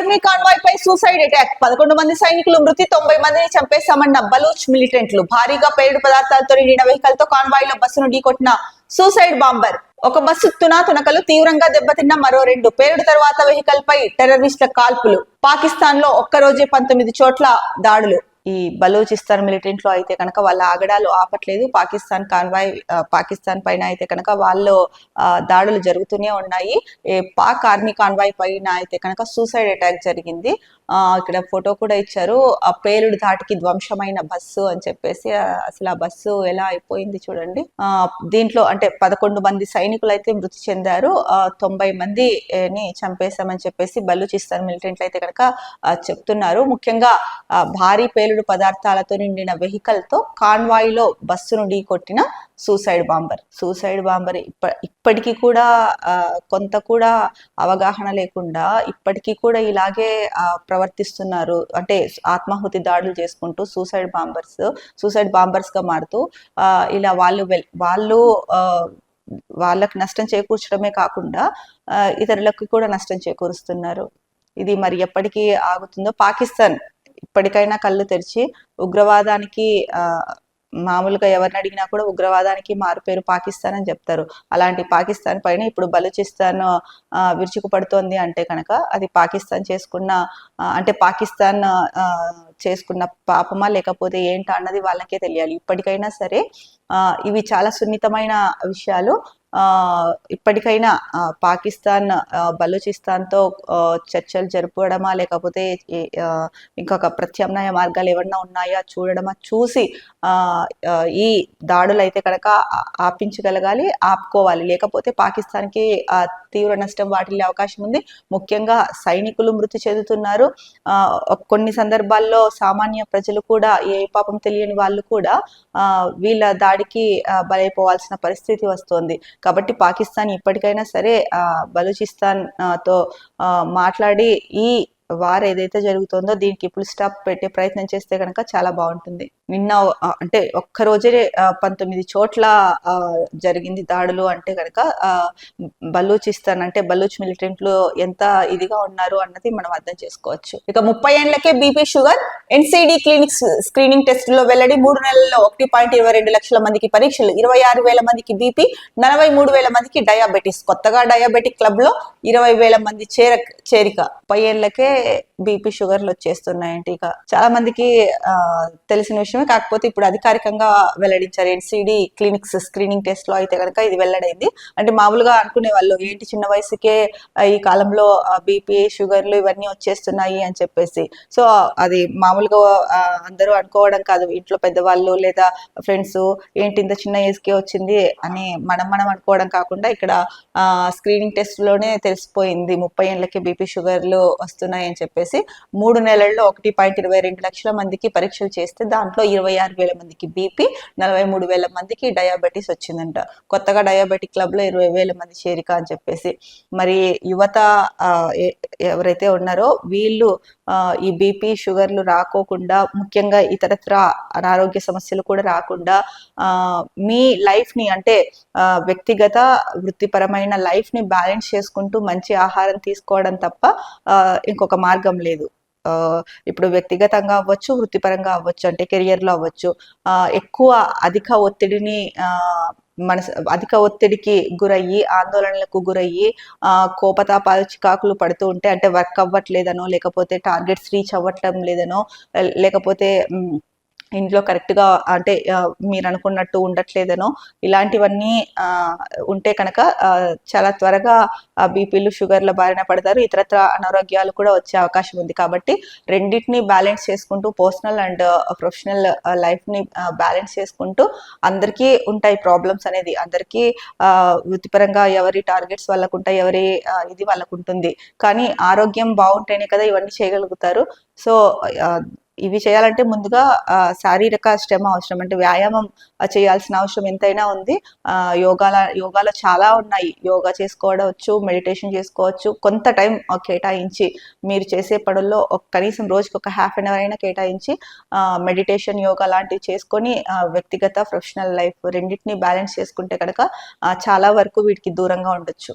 Army convoy పై suicide attack. పదకొండు మంది సైనికులు మృతి తొంభై మందిని చంపేశామన్న బలూచ్ మిలిటెంట్లు. భారీగా పేరుడు పదార్థాలతో నిండిన వెహికల్తో కాన్వాయ్లో బస్సును ఢీకొట్టిన సూసైడ్ బాంబర్. ఒక బస్సు తునా తునకలు తీవ్రంగా దెబ్బతిన్న మరో రెండు. పేరుడు తర్వాత వెహికల్ పై టెర్రరిస్టుల కాల్పులు. పాకిస్తాన్లో ఒక్క రోజే పంతొమ్మిది చోట్ల దాడులు. ఈ బలూచిస్తాన్ మిలిటెంట్లో అయితే కనుక వాళ్ళ ఆగడాలు ఆపట్లేదు. పాకిస్తాన్ కాన్వాయ్ పాకిస్తాన్ పైన అయితే కనుక వాళ్ళు ఆ, దాడులు జరుగుతూనే ఉన్నాయి. ఏ పాక్ ఆర్మీ కాన్వాయ్ పైన అయితే కనుక సూసైడ్ అటాక్ జరిగింది. ఆ, ఇక్కడ ఫోటో కూడా ఇచ్చారు. ఆ పేలుడు ధాటికి ధ్వంసమైన బస్సు అని చెప్పేసి అసలు ఆ బస్సు ఎలా అయిపోయింది చూడండి. ఆ, దీంట్లో అంటే పదకొండు మంది సైనికులు అయితే మృతి చెందారు. ఆ, తొంభై మంది ని చంపేశామని చెప్పేసి బలూచిస్తాన్ మిలిటెంట్లు అయితే కనుక చెప్తున్నారు. ముఖ్యంగా ఆ, భారీ పేలుడు పదార్థాలతో నిండిన వెహికల్తో కాన్వాయ్లో బస్సును ఢీకొట్టిన సూసైడ్ బాంబర్. సూసైడ్ బాంబర్ ఇప్ప ఇప్పటికీ కూడా కొంత కూడా అవగాహన లేకుండా ఇప్పటికీ కూడా ఇలాగే ఆ, ప్రవర్తిస్తున్నారు. అంటే ఆత్మాహుతి దాడులు చేసుకుంటూ సూసైడ్ బాంబర్స్ సూసైడ్ బాంబర్స్గా మారుతూ ఇలా వాళ్ళు వాళ్ళు ఆ, వాళ్ళకి నష్టం చేకూర్చడమే కాకుండా ఇతరులకు కూడా నష్టం చేకూరుస్తున్నారు. ఇది మరి ఎప్పటికీ ఆగుతుందో పాకిస్తాన్ ఇప్పటికైనా కళ్ళు తెరిచి ఉగ్రవాదానికి మామూలుగా ఎవరిని అడిగినా కూడా ఉగ్రవాదానికి మారుపేరు పాకిస్తాన్ అని చెప్తారు. అలాంటి పాకిస్తాన్ పైన ఇప్పుడు బలూచిస్తాన్ విరుచుకుపడుతోంది అంటే కనుక అది పాకిస్తాన్ చేసుకున్న అంటే పాకిస్తాన్ చేసుకున్న పాపమా లేకపోతే ఏంటా అన్నది వాళ్ళకే తెలియాలి. ఇప్పటికైనా సరే ఇవి చాలా సున్నితమైన విషయాలు. ఇప్పటికైనా పాకిస్తాన్ బలూచిస్తాన్తో చర్చలు జరపడమా లేకపోతే ఇంకొక ప్రత్యామ్నాయ మార్గాలు ఏమన్నా ఉన్నాయా చూడడమా చూసి ఈ దాడులు అయితే కనుక ఆపించగలగాలి ఆపుకోవాలి. లేకపోతే పాకిస్తాన్కి తీవ్ర నష్టం వాటిల్లే అవకాశం ఉంది. ముఖ్యంగా సైనికులు మృతి చెందుతున్నారు. ఆ కొన్ని సందర్భాల్లో సామాన్య ప్రజలు కూడా ఏ పాపం తెలియని వాళ్ళు కూడా వీళ్ళ దాడికి బలైపోవాల్సిన పరిస్థితి వస్తుంది. కాబట్టి పాకిస్తాన్ ఇప్పటికైనా సరే బలూచిస్తాన్తో బలూచిస్తాన్తో మాట్లాడి ఈ వార్ ఏదైతే జరుగుతుందో దీనికి ఫుల్ స్టాప్ పెట్టే ప్రయత్నం చేస్తే కనుక చాలా బాగుంటుంది. నిన్న అంటే ఒక్క రోజే పంతొమ్మిది చోట్ల జరిగింది దాడులు అంటే కనుక బలూచిస్తాన్ అంటే బలూచ్ మిలిటెంట్లు ఎంత ఇదిగా ఉన్నారు అన్నది మనం అర్థం చేసుకోవచ్చు. ఇక ముప్పై ఏళ్ళకే BP sugar NCD clinic screening టెస్ట్లో వెల్లడి మూడు నెలల్లో ఒకటి పాయింట్ ఇరవై రెండు లక్షల మందికి పరీక్షలు ఇరవై ఆరు వేల మందికి బీపీ నలభై మూడు వేల మందికి డయాబెటీస్. కొత్తగా డయాబెటిక్ క్లబ్లో ఇరవై వేల మంది చేర చేరిక. ముప్పై ఏళ్ళకే que బీపీ షుగర్లు వచ్చేస్తున్నాయంటే ఇక చాలా మందికి తెలిసిన విషయమే. కాకపోతే ఇప్పుడు అధికారికంగా వెల్లడించారు ఎన్సిడి క్లినిక్స్ స్క్రీనింగ్ టెస్ట్లో అయితే కనుక ఇది వెల్లడైంది. అంటే మామూలుగా అనుకునే వాళ్ళు ఏంటి చిన్న వయసుకే ఈ కాలంలో బీపీ షుగర్లు ఇవన్నీ వచ్చేస్తున్నాయి అని చెప్పేసి. సో అది మామూలుగా అందరూ అనుకోవడం కాదు. ఇంట్లో పెద్దవాళ్ళు లేదా ఫ్రెండ్స్ ఏంటి ఇంత చిన్న ఏజ్కే వచ్చింది అని మనం మనం అనుకోవడం కాకుండా ఇక్కడ స్క్రీనింగ్ టెస్ట్లోనే తెలిసిపోయింది. ముప్పై ఏళ్ళకి బీపీ షుగర్లు వస్తున్నాయి అని చెప్పేసి. మూడు నెలల్లో ఒకటి పాయింట్ ఇరవై రెండు లక్షల మందికి పరీక్షలు చేస్తే దాంట్లో ఇరవై ఆరు వేల మందికి బీపీ నలభై మూడు వేల మందికి డయాబెటీస్ వచ్చిందంట. కొత్తగా డయాబెటిక్ క్లబ్లో ఇరవై వేల మంది చేరిక అని చెప్పేసి. మరి యువత ఎవరైతే ఉన్నారో వీళ్ళు ఈ బీపీ షుగర్లు రాకోకుండా ముఖ్యంగా ఇతరత్ర అనారోగ్య సమస్యలు కూడా రాకుండా మీ లైఫ్ని అంటే వ్యక్తిగత వృత్తిపరమైన లైఫ్ని బ్యాలెన్స్ చేసుకుంటూ మంచి ఆహారం తీసుకోవడం తప్ప ఇంకొక మార్గం లేదు. ఇప్పుడు వ్యక్తిగతంగా అవ్వచ్చు వృత్తిపరంగా అవ్వచ్చు అంటే కెరియర్లో అవ్వచ్చు ఎక్కువ అధిక ఒత్తిడిని మనసు అధిక ఒత్తిడికి గురయ్యి ఆందోళనలకు గురయ్యి కోపతాపాలు చికాకులు పడుతూ ఉంటే అంటే వర్క్ అవ్వట్లేదనో లేకపోతే టార్గెట్స్ రీచ్ అవ్వటం లేదనో లేకపోతే ఇంట్లో కరెక్ట్గా అంటే మీరు అనుకున్నట్టు ఉండట్లేదనో ఇలాంటివన్నీ ఉంటే కనుక చాలా త్వరగా బీపీలు షుగర్ల బారిన పడతారు. ఇతరత్ర అనారోగ్యాలు కూడా వచ్చే అవకాశం ఉంది. కాబట్టి రెండింటిని బ్యాలెన్స్ చేసుకుంటూ పర్సనల్ అండ్ ప్రొఫెషనల్ లైఫ్ని బ్యాలెన్స్ చేసుకుంటూ అందరికీ ఉంటాయి ప్రాబ్లమ్స్ అనేది. అందరికీ వృత్తిపరంగా ఎవరి టార్గెట్స్ వాళ్ళకు ఉంటాయి ఎవరి ఇది వాళ్ళకు ఉంటుంది. కానీ ఆరోగ్యం బాగుంటేనే కదా ఇవన్నీ చేయగలుగుతారు. సో ఇవి చేయాలంటే ముందుగా శారీరక శ్రమ అవసరం. అంటే వ్యాయామం చేయాల్సిన అవసరం ఎంతైనా ఉంది. ఆ, యోగాల యోగాలో చాలా ఉన్నాయి. యోగా చేసుకోవచ్చు మెడిటేషన్ చేసుకోవచ్చు. కొంత టైం కేటాయించి మీరు చేసే పనుల్లో ఒక కనీసం రోజుకి ఒక హాఫ్ అన్ అవర్ అయినా కేటాయించి మెడిటేషన్ యోగా లాంటివి చేసుకొని వ్యక్తిగత ప్రొఫెషనల్ లైఫ్ రెండింటిని బ్యాలెన్స్ చేసుకుంటే కనుక చాలా వరకు వీటికి దూరంగా ఉండొచ్చు.